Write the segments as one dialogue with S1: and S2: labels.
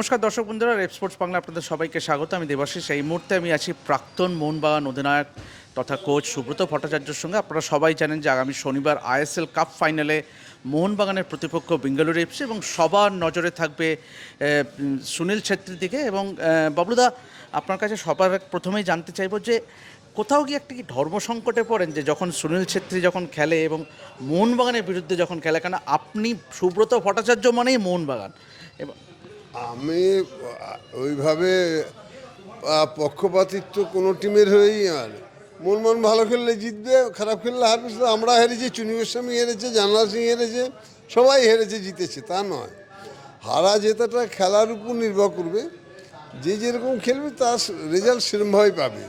S1: নমস্কার দর্শক বন্ধুরা, রেপ স্পোর্টস বাংলা আপনাদের সবাইকে স্বাগত। আমি দেবাশিস। এই মুহূর্তে আমি আছি প্রাক্তন মোহনবাগান অধিনায়ক তথা কোচ সুব্রত ভট্টাচার্যের সঙ্গে। আপনারা সবাই জানেন যে আগামী শনিবার আইএসএল কাপ ফাইনালে মোহনবাগানের প্রতিপক্ষ বেঙ্গালুরু এফসি এবং সবার নজরে থাকবে সুনীল ছেত্রীর দিকে এবং বাবলুদা, আপনার কাছে সবার প্রথমেই জানতে চাইব যে কোথাও গিয়ে একটা কি ধর্ম সংকটে পড়েন যে যখন সুনীল ছেত্রী যখন খেলে এবং মোহনবাগানের বিরুদ্ধে যখন খেলে, কেন আপনি সুব্রত ভট্টাচার্য মানেই মোহনবাগান? এবং
S2: আমি ওইভাবে পক্ষপাতিত্ব কোনো টিমের হয়েই আর। মন মন ভালো খেললে জিতবে খারাপ খেললে হারবে শুধু আমরা হেরেছি চুনি গোস্বামী হেরেছে জানলাল সিং হেরেছে সবাই হেরেছে জিতেছে তা নয়। হারা জেতাটা খেলার উপর নির্ভর করবে যে যেরকম খেলবে তার রেজাল্ট সেরকমভাবেই পাবে।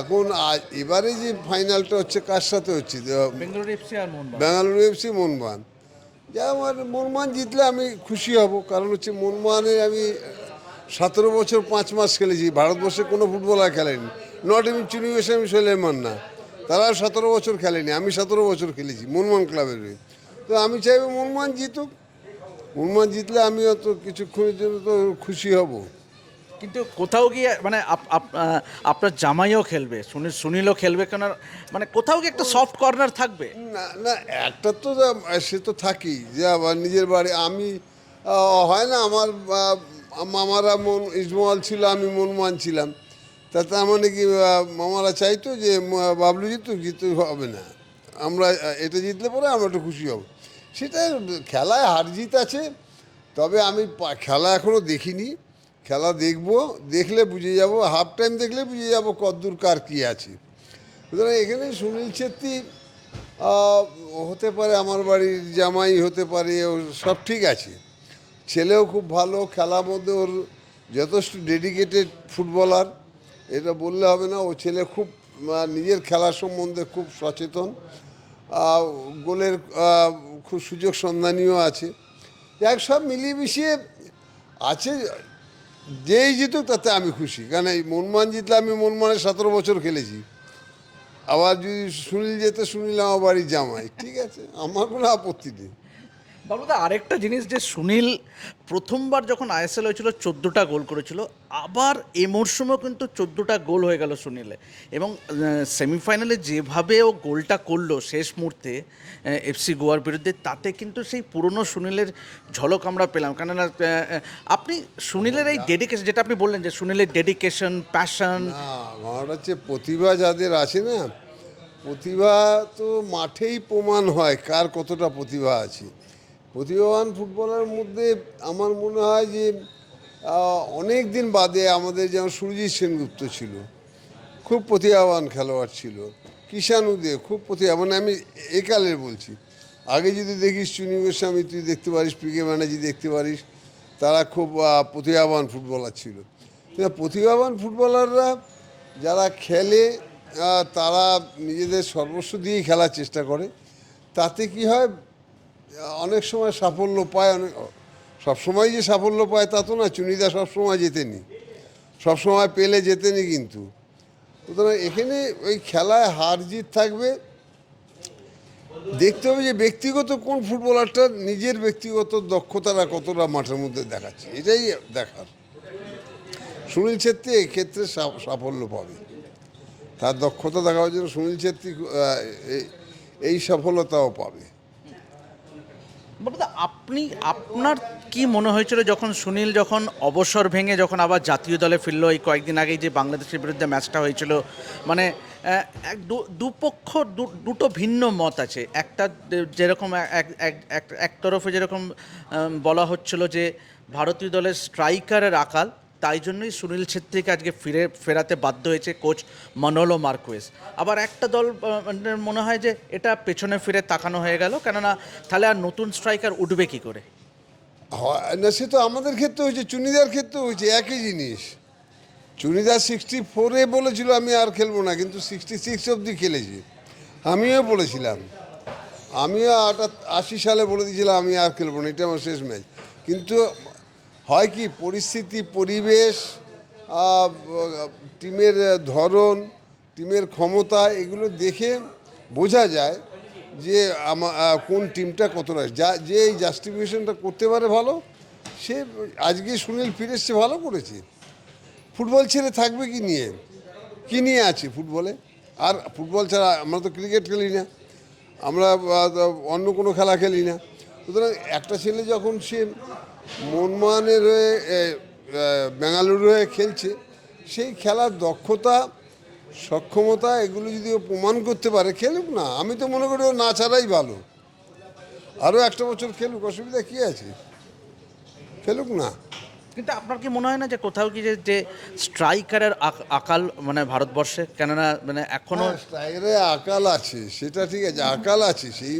S2: এখন আজ এবারে যে ফাইনালটা হচ্ছে কার সাথে হচ্ছে?
S1: বেঙ্গালুরু এফসি আর মোহনবাগান
S2: বেঙ্গালুরু এফসি যা আমার মনমান জিতলে আমি খুশি হব। কারণ হচ্ছে মনমানে আমি সতেরো বছর পাঁচ মাস খেলেছি, ভারতবর্ষে কোনো ফুটবলার খেলেনি। নট ইভিন আমি সোলেমান না। তারা সতেরো বছর খেলেনি, আমি সতেরো বছর খেলেছি মনমান ক্লাবের তো আমি চাইব মনমান জিতুক। মনমান জিতলে আমি অত কিছুক্ষণের জন্য তো খুশি হব।
S1: কিন্তু কোথাও গিয়ে মানে আপ- আপ- আপনার জামাইও খেলবে সুনীল সুনীলও খেলবে কেন মানে কোথাও গিয়ে একটা সফট কর্নার থাকবে।
S2: না না, একটা তো সে তো থাকি যে আবার নিজের বাড়ি, আমি হয় না আমার মামারা মন ইসমল ছিল, আমি মনমান ছিলাম তা তার মানে কি মামারা চাইতো যে বাবলু জিতু জিতু হবে না। আমরা এটা জিতলে পরে আমরা একটু খুশি হব। সেটা খেলায় হার জিত আছে, তবে আমি খেলা এখনও দেখিনি। খেলা দেখব, দেখলে বুঝে যাব হাফ টাইম দেখলে বুঝে যাব কদ্দূর কার কী আছে। সুতরাং এখানে সুনীল ছেত্রী হতে পারে আমার বাড়ির জামাই, হতে পারে ও সব ঠিক আছে। ছেলেও খুব ভালো, খেলার মধ্যে ওর যথেষ্ট ডেডিকেটেড ফুটবলার এটা বললে হবে না, ও ছেলে খুব নিজের খেলা সম্বন্ধে খুব সচেতন গোলের খুব সুযোগ সন্ধানীয় আছে। এক সব মিলিয়ে মিশিয়ে আছে যেই জিতুক তাতে আমি খুশি। কারণ এই মনমান জিতলে আমি মনমানের সতেরো বছর খেলেছি। আবার যদি সুনীল যেতে সুনীল আমার বাড়ির জামাই, ঠিক আছে? আমার কোনো আপত্তি নেই।
S1: বাবুদা, আরেকটা জিনিস যে সুনীল প্রথমবার যখন আইএসএল হয়েছিল, চোদ্দোটা গোল করেছিল, আবার এ মরশুমেও কিন্তু চোদ্দোটা গোল হয়ে গেল সুনীলে। এবং সেমিফাইনালে যেভাবে ও গোলটা করল শেষ মুহূর্তে এফসি গোয়ার বিরুদ্ধে, তাতে কিন্তু সেই পুরনো সুনীলের ঝলক আমরা পেলাম। কেননা আপনি সুনীলের এই ডেডিকেশন যেটা আপনি বললেন যে সুনীলের ডেডিকেশন প্যাশন
S2: আমার হচ্ছে প্রতিভা যাদের আছে না, প্রতিভা তো মাঠেই প্রমাণ হয় কার কতটা প্রতিভা আছে। প্রতিভাবান ফুটবলার মধ্যে আমার মনে হয় যে অনেক দিন বাদে আমাদের যেমন সুরজিৎ সেনগুপ্ত ছিল। খুব প্রতিভাবান খেলোয়াড় ছিল। কিষাণ উদে খুব প্রতিভা মানে আমি একালের বলছি। আগে যদি দেখিস চুনি গোস্বামী, তুই দেখতে পারিস পি পিকে ব্যানার্জি দেখতে পারিস, তারা খুব প্রতিভাবান ফুটবলার ছিল। প্রতিভাবান ফুটবলাররা যারা খেলে তারা নিজেদের সর্বস্ব দিয়েই খেলার চেষ্টা করে। তাতে কি হয় অনেক সময় সাফল্য পায়, অনেক সবসময় যে সাফল্য পায় তা তো না চুনিদা সবসময় জেতেনি। সবসময় পেলে জেতেনি কিন্তু। সুতরাং এখানে ওই খেলায় হার জিত থাকবে। দেখতে হবে যে ব্যক্তিগত কোন ফুটবলারটা নিজের ব্যক্তিগত দক্ষতাটা কতটা মাঠের মধ্যে দেখাচ্ছে, এটাই দেখার। সুনীল ছেত্রী এক্ষেত্রে সাফল্য পাবে। তার দক্ষতা দেখাবার জন্য সুনীল ছেত্রী এই সফলতাও পাবে।
S1: আপনি, আপনার কি মনে হয়েছিল যখন সুনীল যখন অবসর ভেঙে যখন আবার জাতীয় দলে ফিরলো? এই কয়েকদিন আগেই যে বাংলাদেশের বিরুদ্ধে ম্যাচটা হয়েছিল মানে এক দুপক্ষ দুটো ভিন্ন মত আছে। একটা যেরকম এক তরফে যেরকম বলা হচ্ছিল যে ভারতীয় দলের স্ট্রাইকারের আকাল তাই জন্যই সুনীল ছেত্রীকে আজকে ফিরে ফেরাতে বাধ্য হয়েছে কোচ মনোলো মার্কোয়েস। আবার একটা দল মনে হয় যে এটা পেছনে ফিরে তাকানো হয়ে গেল, কেননা তাহলে আর নতুন স্ট্রাইকার উঠবে কি করে?
S2: না, সে তো আমাদের ক্ষেত্রে হয়েছে, চুনিদার ক্ষেত্রে হয়েছে, একই জিনিস। চুনিদার সিক্সটি ফোরে বলেছিল, আমি আর খেলব না, কিন্তু সিক্সটি সিক্স অবধি খেলেছি। আমিও বলেছিলাম, আমিও আটা, আশি সালে বলে দিয়েছিলাম, আমি আর খেলব না, এটা আমার শেষ ম্যাচ। কিন্তু হয় কি পরিস্থিতি, পরিবেশ টিমের ধরন, টিমের ক্ষমতা, এগুলো দেখে বোঝা যায় যে কোন টিমটা কতটা যা, যে এই জাস্টিফিকেশনটা করতে পারে ভালো, সে আজকে সুনীল ফিরে এসছে, ভালো করেছে। ফুটবল ছেড়ে থাকবে কি নিয়ে? কি নিয়ে আছে ফুটবলে? আর ফুটবল ছাড়া আমরা তো ক্রিকেট খেলি না, আমরা অন্য কোনো খেলা খেলি না। সুতরাং একটা ছেলে যখন সে মনমানের হয়ে বেঙ্গালুরু হয়ে খেলছে সেই খেলার দক্ষতা সক্ষমতা এগুলো যদি ও প্রমাণ করতে পারে খেলুক না। আমি তো মনে করি ও না ছাড়াই ভালো। আরও একটা বছর খেলুক অসুবিধা কী আছে? খেলুক না।
S1: কিন্তু আপনার কি মনে হয় না যে কোথাও কি যে- স্ট্রাইকারের আকাল মানে ভারতবর্ষে? কেননা মানে এখনও
S2: হ্যাঁ, স্ট্রাইকারে আকাল আছে সেটা ঠিক আছে আকাল আছে সেই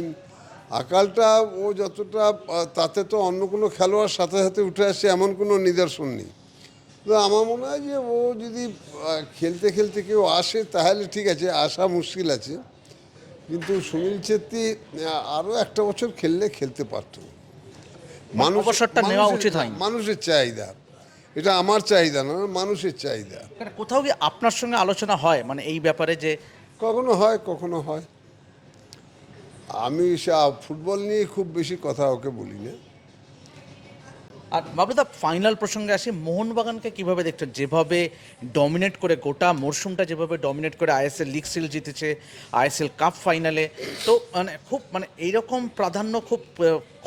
S2: আকালটা ও যতটা তাতে তো অন্য কোনো খেলোয়াড় সাথে সাথে উঠে আসে এমন কোনো নিদর্শন নেই। তো আমার মনে হয় যে ও যদি খেলতে খেলতে কেউ আসে তাহলে ঠিক আছে আসা মুশকিল আছে। কিন্তু সুনীল ছেত্রী আরও একটা বছর খেললে খেলতে পারতো।
S1: অবসরটা নেওয়া উচিত হয়নি।
S2: মানুষের চাহিদা। এটা আমার চাহিদা না মানুষের চাহিদা।
S1: কোথাও কি আপনার সঙ্গে আলোচনা হয়? মানে এই ব্যাপারে যে
S2: কখনো হয় কখনো হয়। আমি ফুটবল নিয়ে খুব বেশি কথা ওকে বলি না
S1: আর বাবুদা ফাইনাল প্রসঙ্গে আসি মোহনবাগানকে কীভাবে দেখছেন? যেভাবে ডমিনেট করে গোটা মরশুমটা যেভাবে ডমিনেট করে আইএসএল লিগ সিল জিতেছে আইএসএল কাপ ফাইনালে তো মানে খুব মানে এইরকম প্রাধান্য খুব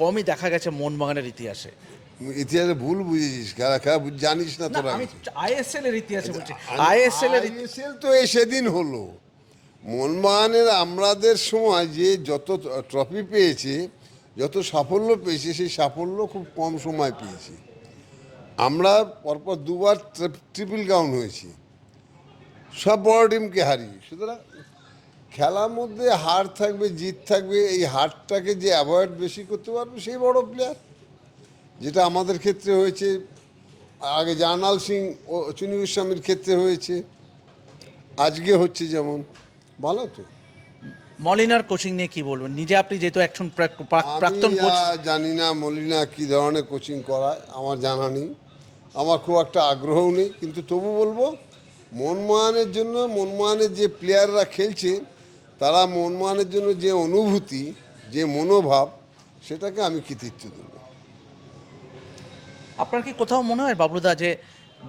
S1: কমই দেখা গেছে মোহনবাগানের ইতিহাসে।
S2: ইতিহাসে ভুল বুঝেছিস জানিস না তোরা।
S1: আইএসএল এর ইতিহাসে বলছি। আইএসএল এর
S2: তো এই সেদিন হলো। মোহনবাগানের আমাদের সময় যে যত ট্রফি পেয়েছে, যত সাফল্য পেয়েছে, সেই সাফল্য খুব কম সময় পেয়েছি। আমরা পরপর দুবার ট্রিপল গাউন হয়েছি। সব বড় টিমকে হারিয়ে। সুতরাং খেলার মধ্যে হার থাকবে, জিত থাকবে, এই হারটাকে যে অ্যাভয়েড বেশি করতে পারবে, সেই বড় প্লেয়ার যেটা আমাদের ক্ষেত্রে হয়েছে, আগে জার্নাল সিং ও চুনি গোস্বামীর ক্ষেত্রে হয়েছে। আজকে হচ্ছে যেমন ভালো তো।
S1: মলিনার কোচিং নিয়ে কি বলবেন? নিজে আপনি যেহেতু একজন প্রাক- প্রাক- প্রাক্তন কোচ
S2: জানি না মলিনা কি ধরনের কোচিং করায় আমার জানা নেই। আমার খুব একটা আগ্রহও নেই কিন্তু তবু বলব মনমোহনের জন্য মনমোহনের যে প্লেয়াররা খেলছে তারা মনমোহনের জন্য যে অনুভূতি যে মনোভাব সেটাকে আমি কৃতিত্ব দেবো।
S1: আপনার কি কোথাও মনে হয় বাবলুদা যে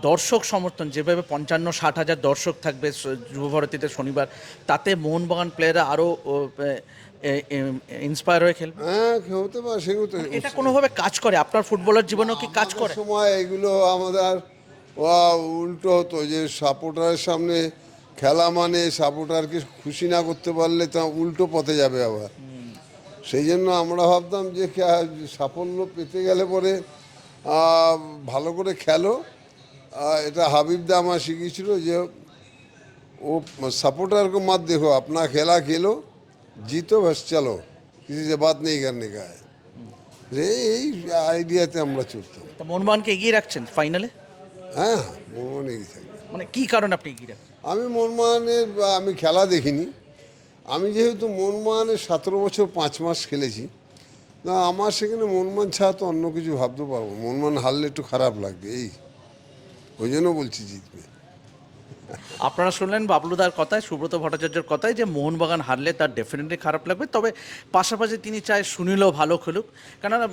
S1: দর্শক সমর্থন যেভাবে পঞ্চান্ন ষাট হাজার দর্শক থাকবে যুবভারতীতে শনিবার তাতে মোহনবাগান প্লেয়াররা আরও ইন্সপায়ার হয়ে খেলবে?
S2: হ্যাঁ হতে পারে সেগুলো তো
S1: এটা কোনোভাবে কাজ করে? আপনার ফুটবলার জীবনেও কি কাজ করে?
S2: সময় এগুলো আমাদের উল্টো হতো যে সাপোর্টারের সামনে খেলা মানে সাপোর্টারকে খুশি না করতে পারলে তা উল্টো পথে যাবে আবার। সেই জন্য আমরা ভাবতাম যে সাফল্য পেতে গেলে পরে ভালো করে খেলো। এটা হাবিবদা আমার শিখিয়েছিল যে वो सपोर्टर को मत देखो अपना खेला खेलो जीतो बस चलो किसी से बात नहीं करने का है রে এই আইডিয়াতে আমরা চলতাম
S1: তা মোহনবাগানকে এগিয়ে রাখছেন ফাইনালে
S2: হ্যাঁ মনমোহনে এগিয়ে থাকবে
S1: মানে কি কারণে আপনি এগিয়ে রাখছেন
S2: আমি মনমোহনের বা আমি খেলা দেখিনি আমি যেহেতু মনমোহনের সতেরো বছর পাঁচ মাস খেলেছি না আমার সেখানে মনমোহন ছাড়া তো অন্য কিছু ভাবতে পারবো না। মনমোহন হারলে একটু খারাপ লাগবে এই ওই জন্য বলছি জিতবে
S1: আপনারা শুনলেন বাবলুদার কথায়, সুব্রত ভট্টাচার্যের কথায় যে মোহনবাগান হারলে তার ডেফিনেটলি খারাপ লাগবে। তবে পাশাপাশি তিনি চায় সুনীলও ভালো খেলুক। কেননা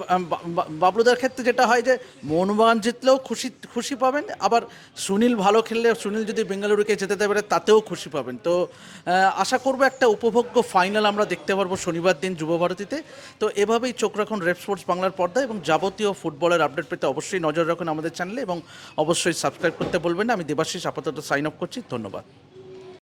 S1: বাবলুদার ক্ষেত্রে যেটা হয় যে, মোহনবাগান জিতলেও খুশি খুশি পাবেন, আবার সুনীল ভালো খেললে সুনীল যদি বেঙ্গালুরুকে যেতে পারে তাতেও খুশি পাবেন। তো আশা করব একটা উপভোগ্য ফাইনাল আমরা দেখতে পারব শনিবার দিন যুবভারতীতে তো, এভাবেই চোখ রাখুন রেড স্পোর্টস বাংলার পর্দায় এবং যাবতীয় ফুটবলের আপডেট পেতে অবশ্যই নজর রাখুন আমাদের চ্যানেলে এবং অবশ্যই সাবস্ক্রাইব করতে বলবেন আমি দেবাশিস, আপাতত সাইন আপ করছি ধন্যবাদ।